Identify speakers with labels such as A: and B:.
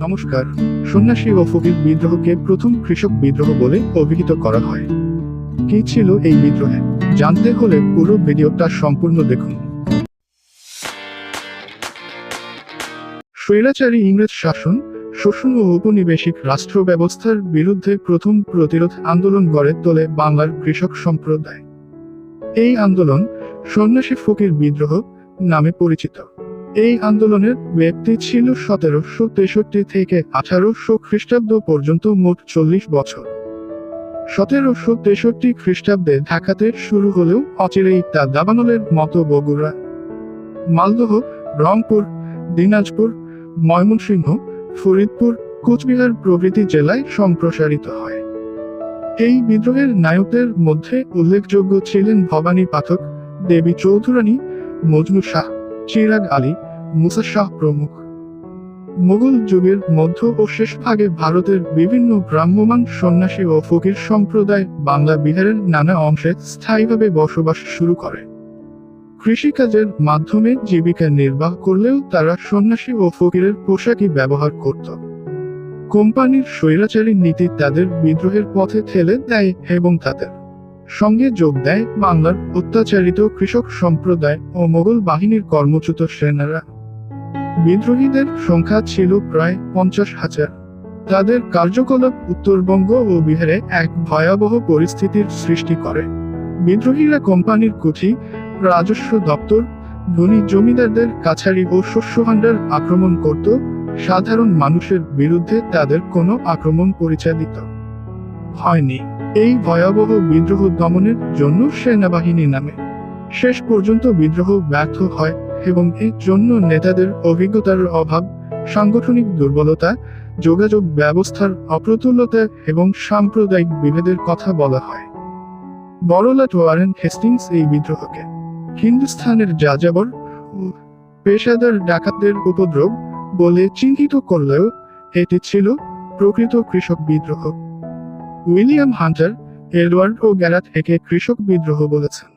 A: নমস্কার। সন্ন্যাসী ও ফকির বিদ্রোহকে প্রথম কৃষক বিদ্রোহ বলে অভিহিত করা হয়। কি ছিল এই বিদ্রোহে? জানতে হলে পুরো ভিডিওটা সম্পূর্ণ দেখুন। স্বৈরাচারী ইংরেজ শাসন, শোষণ ও ঔপনিবেশিক রাষ্ট্র ব্যবস্থার বিরুদ্ধে প্রথম প্রতিরোধ আন্দোলন গড়ে তোলে বাংলার কৃষক সম্প্রদায়। এই আন্দোলন সন্ন্যাসী ফকির বিদ্রোহ নামে পরিচিত। এই আন্দোলনের ব্যক্তি ছিল সতেরোশো তেষট্টি থেকে আঠারোশো খ্রিস্টাব্দ পর্যন্ত মোট চল্লিশ বছর। সতেরোশো তেষট্টি খ্রিস্টাব্দে ঢাকাতে শুরু হলেও অচিরেই তা দাবানলের মতো বগুড়া, মালদহ, রংপুর, দিনাজপুর, ময়মনসিংহ, ফরিদপুর, কোচবিহার প্রভৃতি জেলায় সম্প্রসারিত হয়। এই বিদ্রোহের নায়কদের মধ্যে উল্লেখযোগ্য ছিলেন ভবানী পাঠক দেবী চৌধুরানী, মজনু শাহ, চিরাগ আলী মুসা শাহ প্রমুখ। মুঘল যুগের মধ্য ও শেষ ভাগে ভারতের বিভিন্ন ভ্রাম্যমান সন্ন্যাসী ও ফকির সম্প্রদায় বাংলা বিহারের নানা অংশে স্থায়ীভাবে বসবাস শুরু করে। কৃষিকাজের মাধ্যমে জীবিকা নির্বাহ করলেও তারা সন্ন্যাসী ও ফকিরের পোশাকই ব্যবহার করত। কোম্পানির স্বৈরাচারী নীতি তাদের বিদ্রোহের পথে ঠেলে দেয় এবং তাদের সঙ্গে যোগ দেয় বাংলার অত্যাচারিত কৃষক সম্প্রদায় ও মোগল বাহিনীর কর্মচ্যুত সেনারা। বিদ্রোহীদের সংখ্যা ছিল প্রায় পঞ্চাশ হাজার। তাদের কার্যকলাপ উত্তরবঙ্গ ও বিহারে এক ভয়াবহ পরিস্থিতির সৃষ্টি করে। বিদ্রোহীরা কোম্পানির কুঠি, রাজস্ব দপ্তর, ধনী জমিদারদের কাছারি ও শস্য ভাণ্ডার আক্রমণ করত। সাধারণ মানুষের বিরুদ্ধে তাদের কোনো আক্রমণ পরিচালিত হয়নি। এই ভয়াবহ বিদ্রোহ দমনের জন্য সেনাবাহিনী নামে। শেষ পর্যন্ত বিদ্রোহ ব্যর্থ হয়। এবং এর জন্য নেতাদের অভিজ্ঞতার অভাব, সাংগঠনিক দুর্বলতা, যোগাযোগ ব্যবস্থার অপ্রতুলতা এবং সাম্প্রদায়িক বিভেদের কথা বলা হয়। বড়লাট ওয়ারেন হেস্টিংস এই বিদ্রোহকে হিন্দুস্থানের যাযাবর ও পেশাদার ডাকাতদের উপদ্রব বলে চিহ্নিত করলেও এটি ছিল প্রকৃত কৃষক বিদ্রোহ। উইলিয়াম হান্টার, এডওয়ার্ড ও গ্যারাট একে কৃষক বিদ্রোহ বলেছেন।